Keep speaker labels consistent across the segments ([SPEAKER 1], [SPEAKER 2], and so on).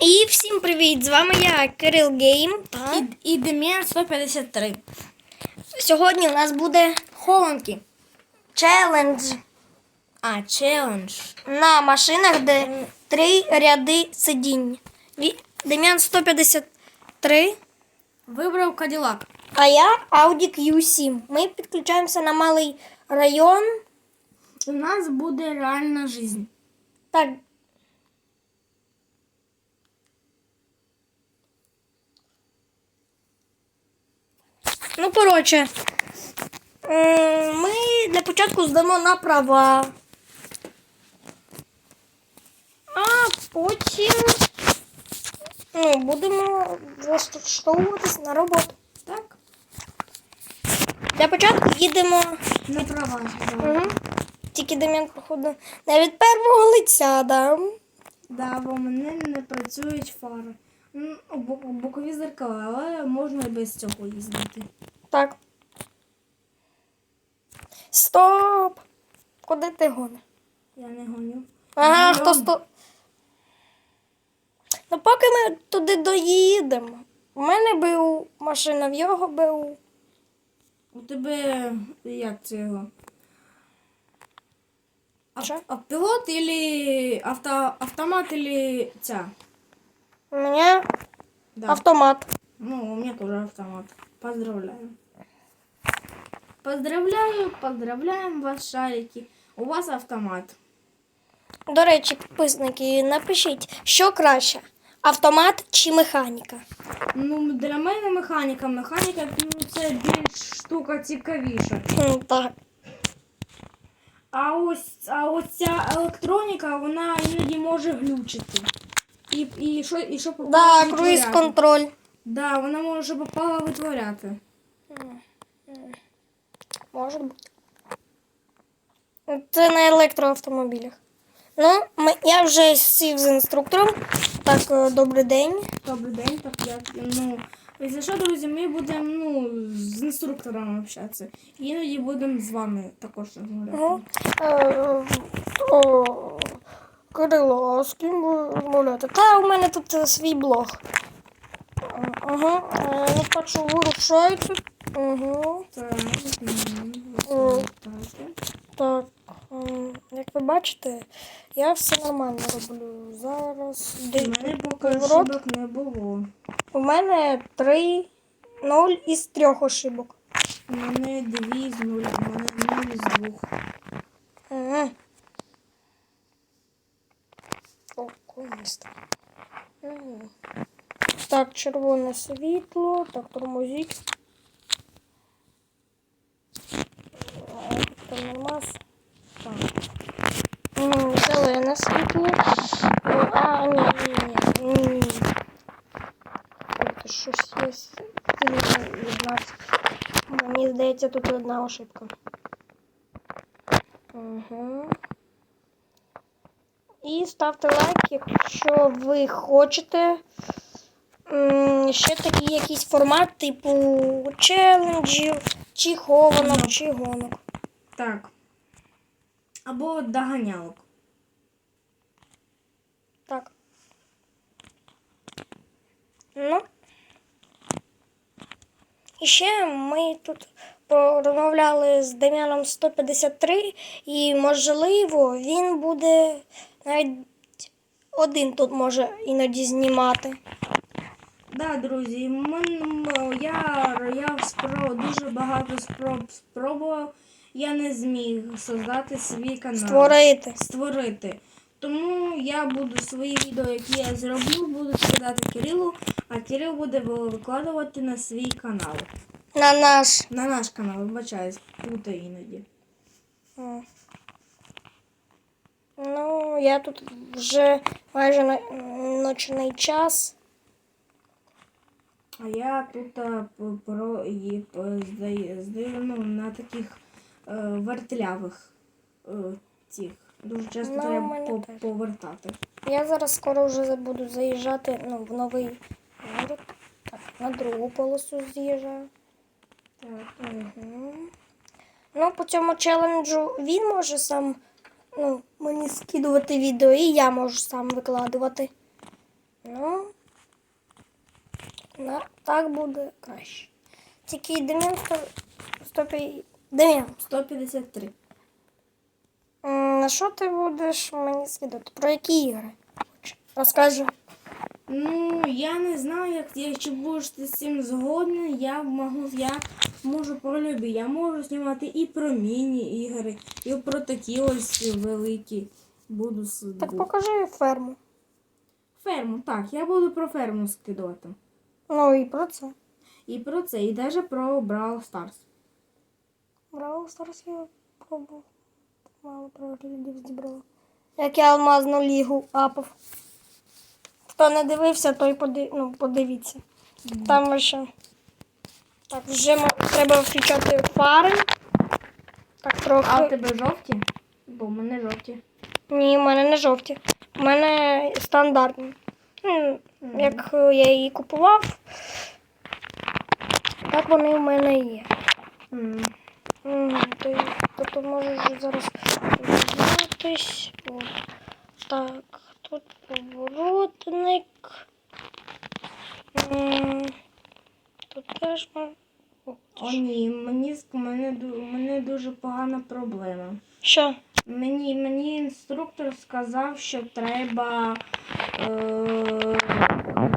[SPEAKER 1] І всім привіт! З вами я, Кирил Гейм. Та
[SPEAKER 2] І, і Демір 153.
[SPEAKER 1] сьогодні у нас буде
[SPEAKER 2] Хованки.
[SPEAKER 1] челендж
[SPEAKER 2] А, челендж.
[SPEAKER 1] на машинах, де три ряди сидінь. Ві- Дем'ян 153,
[SPEAKER 2] Вибрав Каділак.
[SPEAKER 1] а я Audi Q7. Ми підключаємося на малий район.
[SPEAKER 2] У нас буде реальна жизнь.
[SPEAKER 1] Так. Ну, коротше, ми для початку здамо на права. А потім ну, будемо влаштовуватись на роботу.
[SPEAKER 2] Так?
[SPEAKER 1] Для початку їдемо.
[SPEAKER 2] На права.
[SPEAKER 1] Угу. Тільки Дем'ян, походу, не від первого лиця, да?
[SPEAKER 2] Да, бо мене не працюють фари. Бокові зеркала, але можна і без цього їздити.
[SPEAKER 1] Так. Стоп! Куди ти гониш?
[SPEAKER 2] Я не гоню.
[SPEAKER 1] Ага,
[SPEAKER 2] Ну,
[SPEAKER 1] хто сто. Ну, поки ми туди доїдемо. У мене БУ, машина в його БУ.
[SPEAKER 2] У тебе як це його?
[SPEAKER 1] Що?
[SPEAKER 2] А пілот или авто, автомат или ця?
[SPEAKER 1] У мене
[SPEAKER 2] Да.
[SPEAKER 1] автомат.
[SPEAKER 2] Ну, у меня тоже автомат. Поздравляю. Поздравляю, поздравляем вас, шарики. У вас автомат.
[SPEAKER 1] До речі, підписники, напишіть, що краще: автомат чи механіка?
[SPEAKER 2] Ну, для мене механіка. Механіка ну, це більш штука цікавіша.
[SPEAKER 1] Хм, Так.
[SPEAKER 2] А ось, а ось ця електроніка, вона іноді може глючити. І, і що, і що попало
[SPEAKER 1] Да,
[SPEAKER 2] витворяти.
[SPEAKER 1] круїз контроль.
[SPEAKER 2] Да, вона може що попало витворяти.
[SPEAKER 1] Може бути. Це на електроавтомобілях. Ну, ми, я вже сів з інструктором. Так, е, добрий день.
[SPEAKER 2] Добрий день, так я. Ну, якщо що, друзі, ми будемо ну, з інструктором общатися. Іноді будемо з вами також розмовляти.
[SPEAKER 1] Угу. Е, о, Кирило, а з ким ви розмовляєте? Та у мене тут е, свій блог. Ага. Е, ну так що вирушайте. Угу.
[SPEAKER 2] Так, так.
[SPEAKER 1] Як ви бачите, я все нормально роблю. Зараз.
[SPEAKER 2] У
[SPEAKER 1] де-
[SPEAKER 2] мене поки
[SPEAKER 1] поворот.
[SPEAKER 2] ошибок не було.
[SPEAKER 1] У мене 3 0 із трьох ошибок.
[SPEAKER 2] У мене дві з нуля, у мене нуль з двох.
[SPEAKER 1] Угу. О, місто. Так, червоне світло, так, тормозіть. Нормас. Так. Зелене світло. А, ні, ні, ні. щось є. Мені здається, тут одна ошибка. Угу. І ставте лайк, якщо ви хочете ще такий якийсь формат, типу челенджів, чи хованок, чи гонок.
[SPEAKER 2] Так. Або доганялок.
[SPEAKER 1] Так. Ну. І ще ми тут порозмовляли з Дем'яном 153, і можливо він буде навіть один тут може іноді знімати.
[SPEAKER 2] Да, друзі, мен, я, я спро, дуже багато спроб спробував. Я не зміг создати свій канал.
[SPEAKER 1] Створити.
[SPEAKER 2] Створити. Тому я буду свої відео, які я зроблю, буду скидати Кирилу, а Кирил буде викладувати на свій канал.
[SPEAKER 1] На наш.
[SPEAKER 2] На наш канал, вибачаюсь, плутаю іноді.
[SPEAKER 1] М. Ну, я тут вже майже на ночний час.
[SPEAKER 2] А я тут а, про і здаю, ну, на таких е, вертлявих е, цих. Дуже часто
[SPEAKER 1] Ну,
[SPEAKER 2] треба по-
[SPEAKER 1] теж.
[SPEAKER 2] повертати.
[SPEAKER 1] Я зараз скоро вже буду заїжджати ну, в новий город. Так, на другу полосу з'їжджаю.
[SPEAKER 2] Так.
[SPEAKER 1] Угу. Ну, по цьому челенджу він може сам ну, мені скидувати відео, і я можу сам викладувати. Ну, на, так буде краще. Тільки Дем'ян 100, 150.
[SPEAKER 2] 153.
[SPEAKER 1] на що ти будеш мені скидати? Про які ігри? Розкажи.
[SPEAKER 2] Ну, я не знаю, як якщо будеш ти з цим згоден, я можу, я можу про любі. Я можу знімати і про міні-ігри, і про такі ось великі. Буду с-
[SPEAKER 1] Так покажи ферму.
[SPEAKER 2] ферму. Так, я буду про ферму скидувати.
[SPEAKER 1] Ну і про це.
[SPEAKER 2] І про це, і навіть про Brawl Stars.
[SPEAKER 1] Браво, зараз я пробував. Мало переглядів зібрала. Як я алмазну лігу апав. Хто не дивився, той поди... ну, подивіться. Там ще. Так, вже м- треба включати фари. Так, трохи.
[SPEAKER 2] А у тебе жовті? Бо в мене жовті.
[SPEAKER 1] Ні, в мене не жовті. У мене стандартні. М, Як я її купував, так вони в мене є.
[SPEAKER 2] М.
[SPEAKER 1] М, Ти, тобто можеш зараз подивитись. Так, тут поворотник. Тут теж мо- О,
[SPEAKER 2] ні, мені з- мене, мене дуже погана проблема.
[SPEAKER 1] Що?
[SPEAKER 2] Мені, мені інструктор сказав, що треба, е,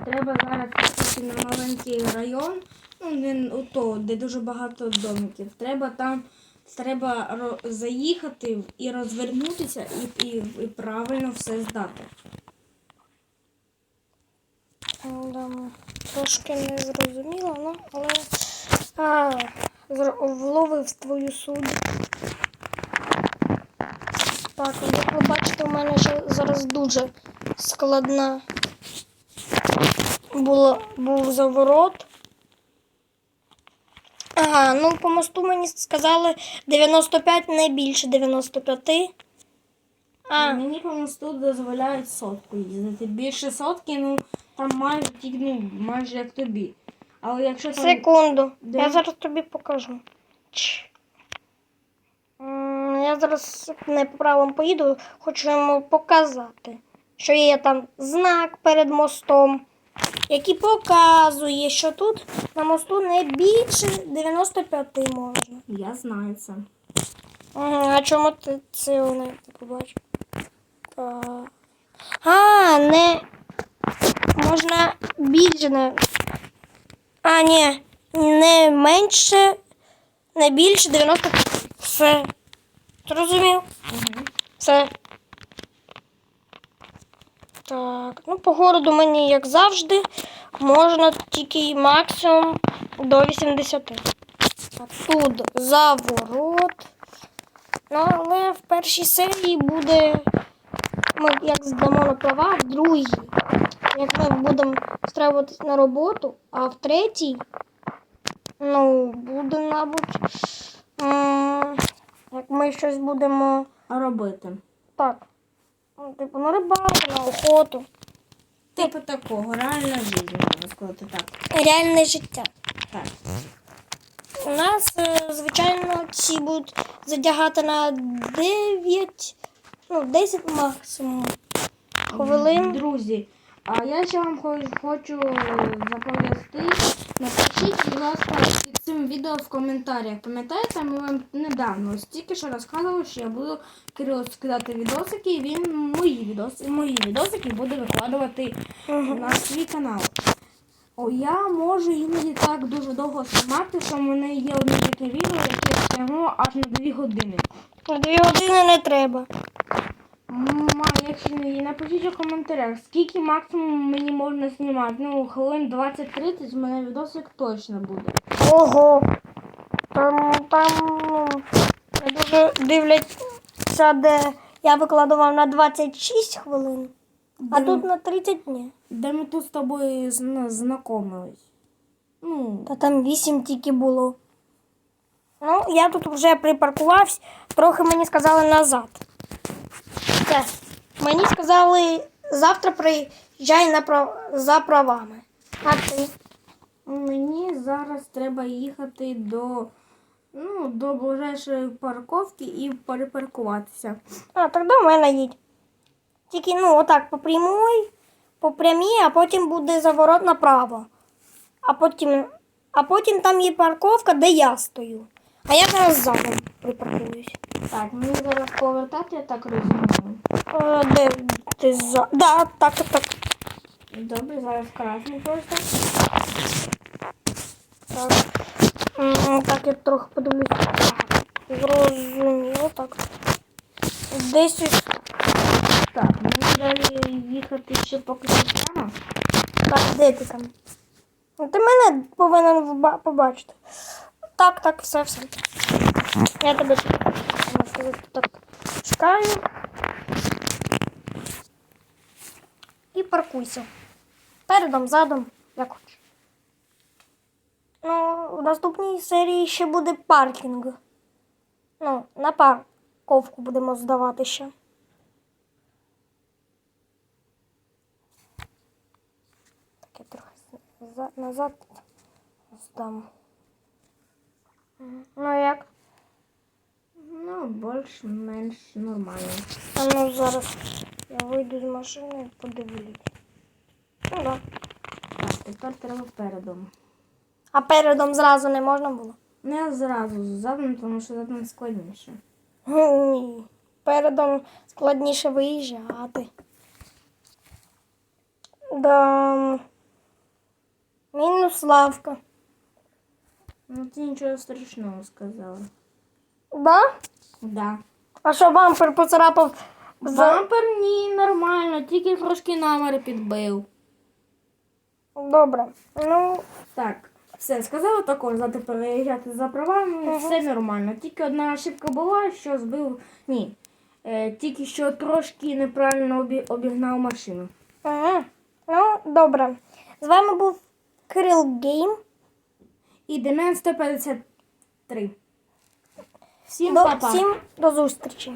[SPEAKER 2] треба зараз їхати на маленький район, ну, не у то, де дуже багато домиків. Треба там треба заїхати і розвернутися і, і, і правильно все здати.
[SPEAKER 1] Да, Трошки не зрозуміло, ну, але а, вловив твою суд. Так, як ви бачите, у мене ще зараз дуже складна була, був заворот. Ага, ну по мосту мені сказали 95, не більше 95. А,
[SPEAKER 2] Мені по мосту дозволяють сотку їздити. Більше сотки, ну там майже ну, майже як тобі. Але якщо там.
[SPEAKER 1] Секунду.
[SPEAKER 2] Де?
[SPEAKER 1] Я зараз тобі покажу. Чш. Я зараз не по правилам поїду, хочу йому показати, що є там знак перед мостом, який показує, що тут на мосту не більше 95 можна.
[SPEAKER 2] Я знаю це.
[SPEAKER 1] Ага, а чому ти це не побачив? Так. А, не можна більше не. А, ні, не менше, не більше 90. Все. Зрозумів?
[SPEAKER 2] Угу.
[SPEAKER 1] Все. Так, ну по городу мені, як завжди, можна тільки максимум до 80. Тут заворот. Ну, але в першій серії буде. Ми як здамо на права, в другій, як ми будемо встраюватись на роботу, а в третій, ну, буде, мабуть, як ми щось будемо
[SPEAKER 2] Робити.
[SPEAKER 1] так. Ну, типу, на рибалку, на охоту.
[SPEAKER 2] Типу такого, реальна життя, можна сказати так.
[SPEAKER 1] Реальне життя.
[SPEAKER 2] Так.
[SPEAKER 1] У нас, е, звичайно, ці будуть задягати на 9, ну, 10 максимум хвилин.
[SPEAKER 2] Друзі, а я ще вам хо- хочу заповісти. Напишіть, будь ласка, під цим відео в коментарях. Пам'ятаєте, ми вам недавно ось тільки що розказували, що я буду Кирилу скидати відосики, і він мої відоси, мої відосики буде викладувати на свій канал. О, я можу іноді так дуже довго знімати, що в мене є одне таке відео, яке стягнуло аж на 2 години.
[SPEAKER 1] На 2 години не треба.
[SPEAKER 2] Якщо не напишіть у коментарях, скільки максимум мені можна знімати. Ну, хвилин 20-30 в мене відосик точно буде.
[SPEAKER 1] Ого. Там, там ну, я дуже дивляться, де я викладував на 26 хвилин, а
[SPEAKER 2] Де
[SPEAKER 1] тут
[SPEAKER 2] ми-
[SPEAKER 1] на 30 днів.
[SPEAKER 2] Де ми тут з тобою зна- знайомились. Ну,
[SPEAKER 1] Та там 8 тільки було. Ну, я тут вже припаркувався, трохи мені сказали назад. Все. Мені сказали, завтра приїжджай на прав... за правами. А ти?
[SPEAKER 2] мені зараз треба їхати до, ну, до ближайшої парковки і перепаркуватися.
[SPEAKER 1] А, так до мене їдь. Тільки, ну, отак, по прямой, по прямій, а потім буде заворот направо. А потім, а потім там є парковка, де я стою. А я зараз задом припаркуюсь.
[SPEAKER 2] Так, мені зараз повертати, я так розумію.
[SPEAKER 1] Е, де ти за. Да, так, так.
[SPEAKER 2] Добре, зараз красний просто.
[SPEAKER 1] Так. М, Так, я трохи подивлюсь. Зрозуміло, так. Десь ось
[SPEAKER 2] Так, мені далі їхати ще поки що прямо.
[SPEAKER 1] Так, де ти там? Ну, Ти мене повинен вба- побачити. Так, так, все, все. Я тебе тут сказати, так чекаю. І паркуйся. Передом, задом, як хочеш. Ну, в наступній серії ще буде паркінг. Ну, на парковку будемо здавати ще. Так, я трохи назад здам. Ну як?
[SPEAKER 2] Ну, більш-менш нормально.
[SPEAKER 1] А ну зараз я вийду з машини і подивлюсь. Ну да.
[SPEAKER 2] Так, тепер треба передом.
[SPEAKER 1] А передом зразу не можна було?
[SPEAKER 2] Не зразу задом, тому що задом складніше.
[SPEAKER 1] Ні. Передом складніше виїжджати. Да. Мінус лавка.
[SPEAKER 2] Ну, ти нічого страшного сказала.
[SPEAKER 1] Да?
[SPEAKER 2] Да.
[SPEAKER 1] А що бампер поцарапав? За...
[SPEAKER 2] Бампер ні, нормально, тільки трошки номери підбив.
[SPEAKER 1] Добре. Ну,
[SPEAKER 2] Так, все, сказала також завтра переїжджати за правами, все нормально. Тільки одна ошибка була, що збив. Ні. Е, тільки що трошки неправильно обі... обігнав машину.
[SPEAKER 1] ага. ну добре. З вами був Кирил Гейм.
[SPEAKER 2] І Демен 153. Всім
[SPEAKER 1] До,
[SPEAKER 2] па-па.
[SPEAKER 1] всім до зустрічі.